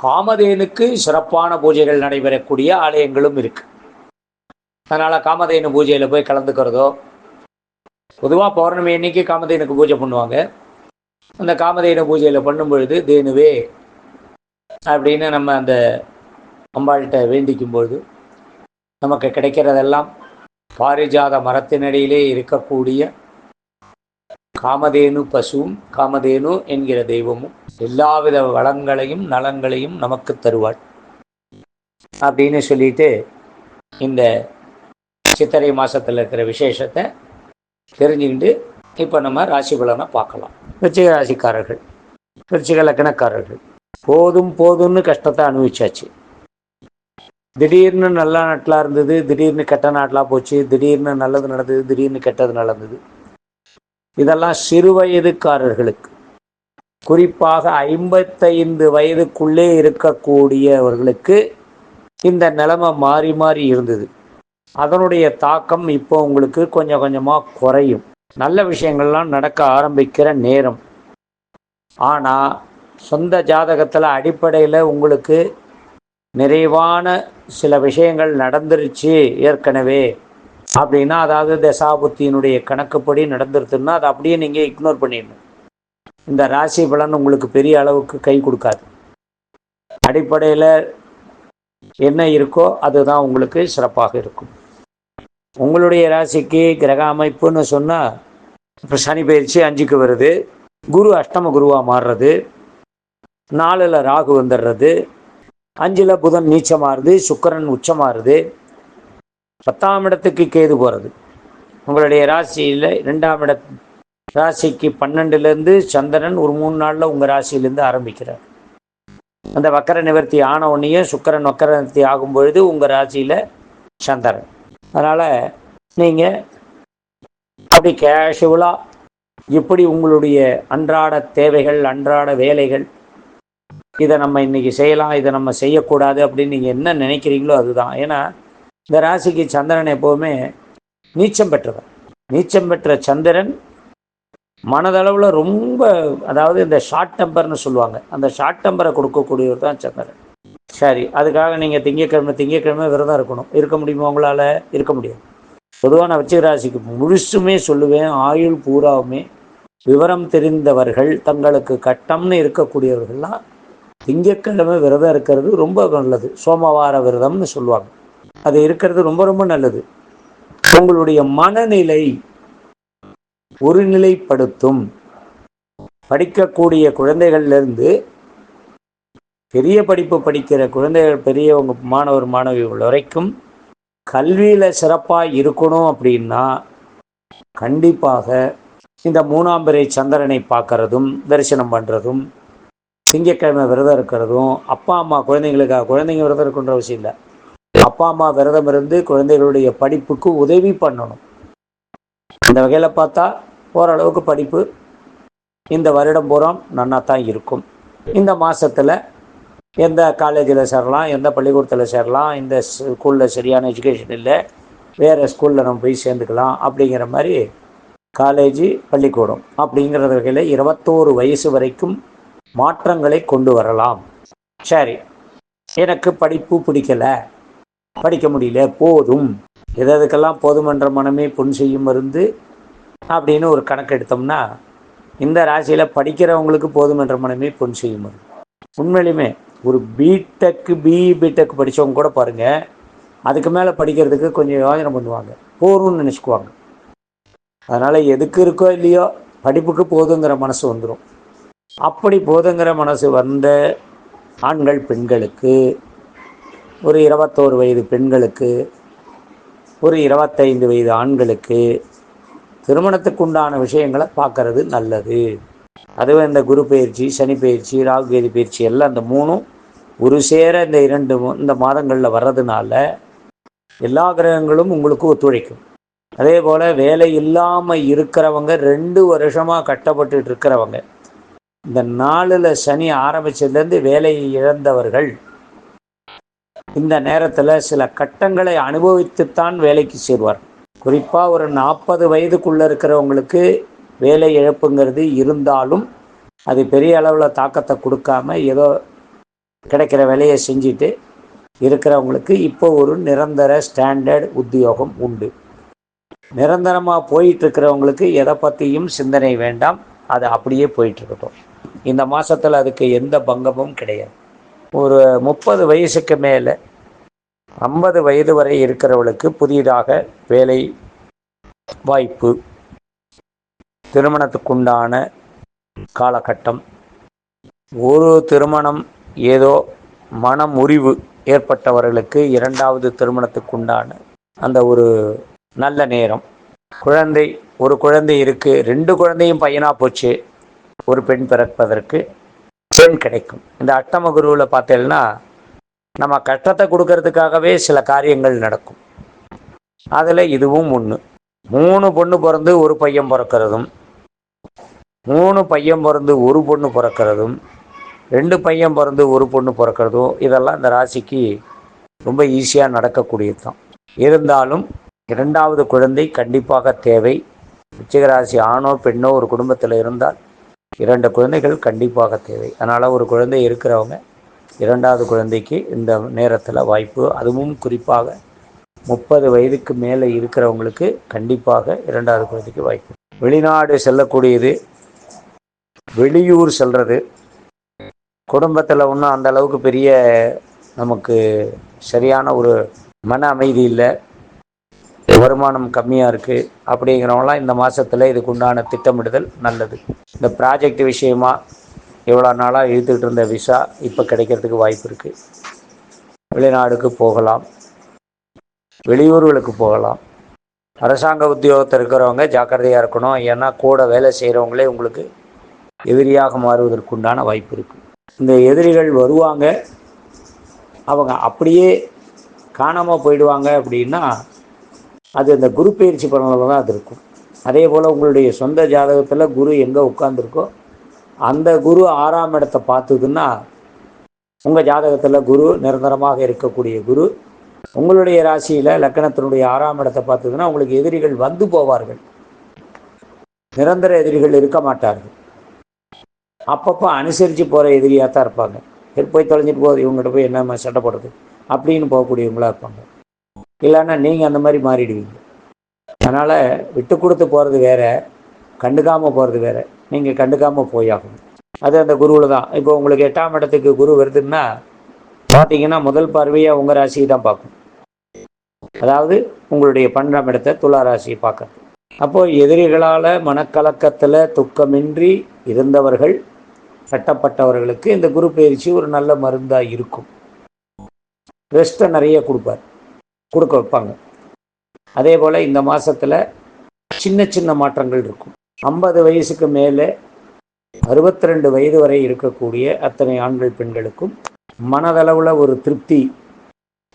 காமதேனுக்கு சிறப்பான பூஜைகள் நடைபெறக்கூடிய ஆலயங்களும் இருக்கு. அதனால் காமதேனு பூஜையில் போய் கலந்துக்கிறதோ பொதுவாக பௌர்ணமி அன்னைக்கு காமதேனுக்கு பூஜை பண்ணுவாங்க. அந்த காமதேனு பூஜையில் பண்ணும் பொழுது தேனுவே அப்படின்னு நம்ம அந்த அம்பாள்கிட்ட வேண்டிக்கும் பொழுது நமக்கு கிடைக்கிறதெல்லாம் பாரிஜாத மரத்தினடியிலே இருக்கக்கூடிய காமதேனு பசுவும் காமதேனு என்கிற தெய்வமும் எல்லாவித வளங்களையும் நலங்களையும் நமக்கு தருவாள். அப்படின்னு சொல்லிட்டு இந்த சித்திரை மாசத்துல இருக்கிற விசேஷத்தை தெரிஞ்சுக்கிட்டு இப்போ நம்ம ராசி பலனை பார்க்கலாம். விருச்சிக ராசிக்காரர்கள் விருச்சிக லக்கணக்காரர்கள் போதும் போதும்னு கஷ்டத்தை அனுபவிச்சாச்சு. திடீர்னு நல்ல நாட்டிலாக இருந்தது திடீர்னு கெட்ட நாட்டிலாக போச்சு திடீர்னு நல்லது நடந்தது திடீர்னு கெட்டது நடந்தது. இதெல்லாம் சிறு வயதுக்காரர்களுக்கு குறிப்பாக ஐம்பத்தைந்து வயதுக்குள்ளே இருக்கக்கூடியவர்களுக்கு இந்த நிலைமை மாறி மாறி இருந்தது. அதனுடைய தாக்கம் இப்போ உங்களுக்கு கொஞ்சம் கொஞ்சமாக குறையும். நல்ல விஷயங்கள்லாம் நடக்க ஆரம்பிக்கிற நேரம். ஆனால் சொந்த ஜாதகத்தில் அடிப்படையில் உங்களுக்கு நிறைவான சில விஷயங்கள் நடந்துருச்சு ஏற்கனவே. அப்படின்னா அதாவது தசாபுத்தியினுடைய கணக்குப்படி நடந்துருதுன்னா அதை அப்படியே நீங்கள் இக்னோர் பண்ணிடணும். இந்த ராசி பலன் உங்களுக்கு பெரிய அளவுக்கு கை கொடுக்காது. அடிப்படையில் என்ன இருக்கோ அதுதான் உங்களுக்கு சிறப்பாக இருக்கும். உங்களுடைய ராசிக்கு கிரக அமைப்புன்னு சொன்னால் இப்போ சனி பயிற்சி அஞ்சுக்கு வருது. குரு அஷ்டம குருவாக மாறுறது. நாலில் ராகு வந்துடுறது. அஞ்சில் புதன் நீச்சமாறுது சுக்கரன் உச்சமாறுது பத்தாம் இடத்துக்கு கேது போகிறது உங்களுடைய ராசியில் ரெண்டாம் இட ராசிக்கு பன்னெண்டுலேருந்து சந்திரன் ஒரு மூணு நாளில் உங்கள் ராசியிலேருந்து ஆரம்பிக்கிறார். அந்த வக்கர நிவர்த்தி ஆன உடனே சுக்கரன் வக்கர நிவர்த்தி ஆகும் பொழுது உங்கள் ராசியில் சந்திரன். அதனால் நீங்கள் அப்படி கேஷுவலாக எப்படி உங்களுடைய அன்றாட தேவைகள் அன்றாட வேலைகள் இதை நம்ம இன்னைக்கு செய்யலாம் இதை நம்ம செய்யக்கூடாது அப்படின்னு நீங்கள் என்ன நினைக்கிறீங்களோ அதுதான். ஏன்னா இந்த ராசிக்கு சந்திரன் எப்போவுமே நீச்சம் பெற்றவர். நீச்சம் பெற்ற சந்திரன் மனதளவில் ரொம்ப அதாவது இந்த ஷார்ட் டெம்பர்னு சொல்லுவாங்க. அந்த ஷார்ட் டெம்பரை கொடுக்கக்கூடியவர் தான் சந்திரன் சரி அதுக்காக நீங்கள் திங்கக்கிழமை திங்கக்கிழமை விரதம் இருக்கணும். இருக்க முடியுமா உங்களால்? இருக்க முடியாது. பொதுவாக நான் வச்சிக ராசிக்கு முழுசுமே சொல்லுவேன் ஆயுள் பூராவுமே. விவரம் தெரிந்தவர்கள் தங்களுக்கு கட்டம்னு இருக்கக்கூடியவர்கள்லாம் திங்கக்கிழமை விரதம் இருக்கிறது ரொம்ப நல்லது. சோமவார விரதம்னு சொல்லுவாங்க. அது இருக்கிறது ரொம்ப ரொம்ப நல்லது. உங்களுடைய மனநிலை ஒருநிலைப்படுத்தும். படிக்கக்கூடிய குழந்தைகள்லேருந்து பெரிய படிப்பு படிக்கிற குழந்தைகள் பெரியவங்க மாணவர் மாணவிகள் வரைக்கும் கல்வியில் சிறப்பாக இருக்கணும் அப்படின்னா கண்டிப்பாக இந்த மூணாம் பிறை சந்திரனை பார்க்கறதும் தரிசனம் பண்ணுறதும் திங்கக்கிழமை விரதம் இருக்கிறதும் அப்பா அம்மா குழந்தைங்களுக்காக குழந்தைங்க விரதம் இருக்குன்ற அவசியம் இல்லை. அப்பா அம்மா விரதம் இருந்து குழந்தைகளுடைய படிப்புக்கு உதவி பண்ணணும். இந்த வகையில் பார்த்தா ஓரளவுக்கு படிப்பு இந்த வருடம் பூரம் நன்னா தான் இருக்கும். இந்த மாதத்தில் எந்த காலேஜில் சேரலாம் எந்த பள்ளிக்கூடத்தில் சேரலாம் இந்த ஸ்கூலில் சரியான எஜுகேஷன் இல்லை வேறு ஸ்கூலில் நம்ம போய் சேர்ந்துக்கலாம் அப்படிங்கிற மாதிரி காலேஜ் பள்ளிக்கூடம் அப்படிங்கிறது வகையில் இருபத்தோரு வயசு வரைக்கும் மாற்றங்களை கொண்டு வரலாம். சரி எனக்கு படிப்பு பிடிக்கல. படிக்க முடியல போதும். எதுக்கெல்லாம் போதுமன்ற மனமே பொன் செய்யும் மருந்து அப்படின்னு ஒரு கணக்கு எடுத்தோம்னா இந்த ராசியில் படிக்கிறவங்களுக்கு போதுமன்ற மனமே பொன் செய்யும் மருந்து. உண்மையிலுமே ஒரு பிடெக்கு பிஇ பிடெக் படித்தவங்க கூட பாருங்கள் அதுக்கு மேலே படிக்கிறதுக்கு கொஞ்சம் யோஜனை பண்ணுவாங்க. போகணும்னு நினச்சிக்குவாங்க. அதனால் எதுக்கு இருக்கோ இல்லையோ படிப்புக்கு போதுங்கிற மனசு வந்துடும் அப்படி போதுங்கிற மனசு வந்த ஆண்கள் பெண்களுக்கு ஒரு இருபத்தோரு வயது பெண்களுக்கு ஒரு இருபத்தைந்து வயது ஆண்களுக்கு திருமணத்துக்கு உண்டான விஷயங்களை பார்க்கறது நல்லது. அதுவும் இந்த குரு பயிற்சி சனி பயிற்சி ராகுகேது பயிற்சி எல்லாம் இந்த மூணும் ஒரு சேர இந்த இரண்டு இந்த மாதங்களில் வர்றதுனால எல்லா கிரகங்களும் உங்களுக்கு ஒத்துழைக்கும். அதே போல் வேலை இல்லாமல் இருக்கிறவங்க ரெண்டு வருஷமாக கட்டப்பட்டு இருக்கிறவங்க இந்த நாளில் சனி ஆரம்பிச்சதுலேருந்து வேலையை இழந்தவர்கள் இந்த நேரத்தில் சில கட்டங்களை அனுபவித்துத்தான் வேலைக்கு சேருவார். குறிப்பாக ஒரு நாற்பது வயதுக்குள்ளே இருக்கிறவங்களுக்கு வேலை இழப்புங்கிறது இருந்தாலும் அது பெரிய அளவில் தாக்கத்தை கொடுக்காம ஏதோ கிடைக்கிற வேலையை செஞ்சுட்டு இருக்கிறவங்களுக்கு இப்போ ஒரு நிரந்தர ஸ்டாண்டர்ட் உத்தியோகம் உண்டு. நிரந்தரமாக போயிட்டு இருக்கிறவங்களுக்கு எதை பற்றியும் சிந்தனை வேண்டாம். அது அப்படியே போயிட்டு இருக்கட்டும். இந்த மாதத்தில் அதுக்கு எந்த பங்கமும் கிடையாது. ஒரு முப்பது வயசுக்கு மேலே ஐம்பது வயது வரை இருக்கிறவளுக்கு புதிதாக வேலை வாய்ப்பு திருமணத்துக்குண்டான காலகட்டம் ஒரு திருமணம் ஏதோ மன முறிவு ஏற்பட்டவர்களுக்கு இரண்டாவது திருமணத்துக்குண்டான அந்த ஒரு நல்ல நேரம். குழந்தை ஒரு குழந்தை இருக்குது ரெண்டு குழந்தையும் பையனாக போச்சு ஒரு பெண் பிறப்பதற்கு பெண் கிடைக்கும். இந்த அட்டம குருவில் பார்த்தீங்கன்னா நம்ம கஷ்டத்தை கொடுக்கறதுக்காகவே சில காரியங்கள் நடக்கும். அதில் இதுவும் ஒன்று மூணு பொண்ணு பிறந்து ஒரு பையன் பிறக்கிறதும் மூணு பையன் பிறந்து ஒரு பொண்ணு பிறக்கிறதும் ரெண்டு பையன் பிறந்து ஒரு பொண்ணு பிறக்கிறதும் இதெல்லாம் இந்த ராசிக்கு ரொம்ப ஈஸியாக நடக்கக்கூடியது தான் இருந்தாலும் இரண்டாவது குழந்தை கண்டிப்பாக தேவை. உச்சிகராசி ஆணோ பெண்ணோ ஒரு குடும்பத்தில் இருந்தால் இரண்டு குழந்தைகள் கண்டிப்பாக தேவை. அதனால் ஒரு குழந்தை இருக்கிறவங்க இரண்டாவது குழந்தைக்கு இந்த நேரத்தில் வாய்ப்பு. அதுவும் குறிப்பாக முப்பது வயதுக்கு மேலே இருக்கிறவங்களுக்கு கண்டிப்பாக இரண்டாவது குழந்தைக்கு வாய்ப்பு. வெளிநாடு செல்லக்கூடியது வெளியூர் செல்வது குடும்பத்தில் ஒன்றும் அந்த அளவுக்கு பெரிய நமக்கு சரியான ஒரு மன அமைதி இல்லை. வருமானம் கம்மியாக இருக்குது அப்படிங்கிறவங்களாம் இந்த மாதத்தில் இதுக்கு உண்டான திட்டமிடுதல் நல்லது. இந்த ப்ராஜெக்ட் விஷயமா இவ்வளோ நாளாக இழுத்துக்கிட்டு இருந்த விசா இப்போ கிடைக்கிறதுக்கு வாய்ப்பு இருக்குது வெளிநாடுக்கு போகலாம். வெளியூர்களுக்கு போகலாம். அரசாங்க உத்தியோகத்தில் இருக்கிறவங்க ஜாக்கிரதையாக இருக்கணும். ஏன்னா கூட வேலை செய்கிறவங்களே உங்களுக்கு எதிரியாக மாறுவதற்குண்டான வாய்ப்பு இருக்குது இந்த எதிரிகள் வருவாங்க. அவங்க அப்படியே காணாமல் போயிடுவாங்க அப்படின்னா அது அந்த குரு பயிற்சி பலனில் தான் அது இருக்கும். அதே போல் உங்களுடைய சொந்த ஜாதகத்தில் குரு எங்கே உட்காந்துருக்கோ அந்த குரு ஆறாம் இடத்தை பார்த்ததுன்னா உங்கள் ஜாதகத்தில் குரு நிரந்தரமாக இருக்கக்கூடிய குரு உங்களுடைய ராசியில் லக்கணத்தினுடைய ஆறாம் இடத்தை பார்த்ததுன்னா உங்களுக்கு எதிரிகள் வந்து போவார்கள். நிரந்தர எதிரிகள் இருக்க மாட்டார்கள். அப்பப்போ அனுசரித்து போகிற எதிரியாக தான் இருப்பாங்க போய் தொலைஞ்சிட்டு போகுது இவங்ககிட்ட போய் என்ன சண்டை போடுறது? அப்படின்னு போகக்கூடியவங்களா இருப்பாங்க. இல்லைன்னா நீங்கள் அந்த மாதிரி மாறிடுவீங்க. அதனால் விட்டு கொடுத்து போகிறது வேற கண்டுக்காமல் போகிறது வேறு. நீங்கள் கண்டுக்காமல் போயாகணும். அது அந்த குருவில் தான். இப்போ உங்களுக்கு எட்டாம் இடத்துக்கு குரு வருதுன்னா பார்த்தீங்கன்னா முதல் பார்வையாக உங்கள் ராசியை தான் பார்க்கும். அதாவது உங்களுடைய பன்னெண்டாம் இடத்தை துலா ராசியை பார்க்கறது. அப்போது எதிரிகளால் மனக்கலக்கத்தில் துக்கமின்றி இருந்தவர்கள் கட்டப்பட்டவர்களுக்கு இந்த குரு பயிற்சி ஒரு நல்ல மருந்தாக இருக்கும். ரெஸ்ட்டை நிறைய கொடுப்பார். கொடுக்க வைப்பாங்க. அதே போல் இந்த மாதத்தில் சின்ன சின்ன மாற்றங்கள் இருக்கும். ஐம்பது வயசுக்கு மேலே அறுபத்தி ரெண்டு வயது வரை இருக்கக்கூடிய அத்தனை ஆண்கள் பெண்களுக்கும் மனதளவில் ஒரு திருப்தி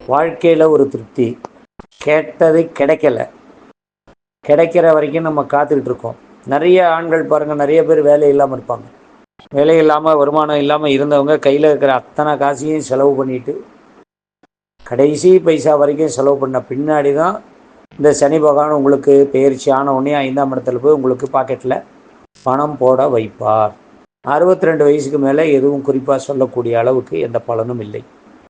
வாழ்க்கையில் ஒரு திருப்தி கேட்டது கிடைக்கல. கிடைக்கிற வரைக்கும் நம்ம காத்துக்கிட்டு இருக்கோம். நிறைய ஆண்கள் பாருங்கள் நிறைய பேர் வேலை இல்லாமல் இருப்பாங்க. வேலை இல்லாமல் வருமானம் இல்லாமல் இருந்தவங்க கையில் இருக்கிற அத்தனை காசையும் செலவு பண்ணிட்டு கடைசி பைசா வரைக்கும் செலவு பண்ண பின்னாடி தான் இந்த சனி பகவான் உங்களுக்கு பயிற்சி ஆன உடனே ஐந்தாம் இடத்துல போய் உங்களுக்கு பாக்கெட்டில் பணம் போட வைப்பார். அறுபத்தி ரெண்டு வயசுக்கு மேலே எதுவும் குறிப்பாக சொல்லக்கூடிய அளவுக்கு எந்த பலனும் இல்லை.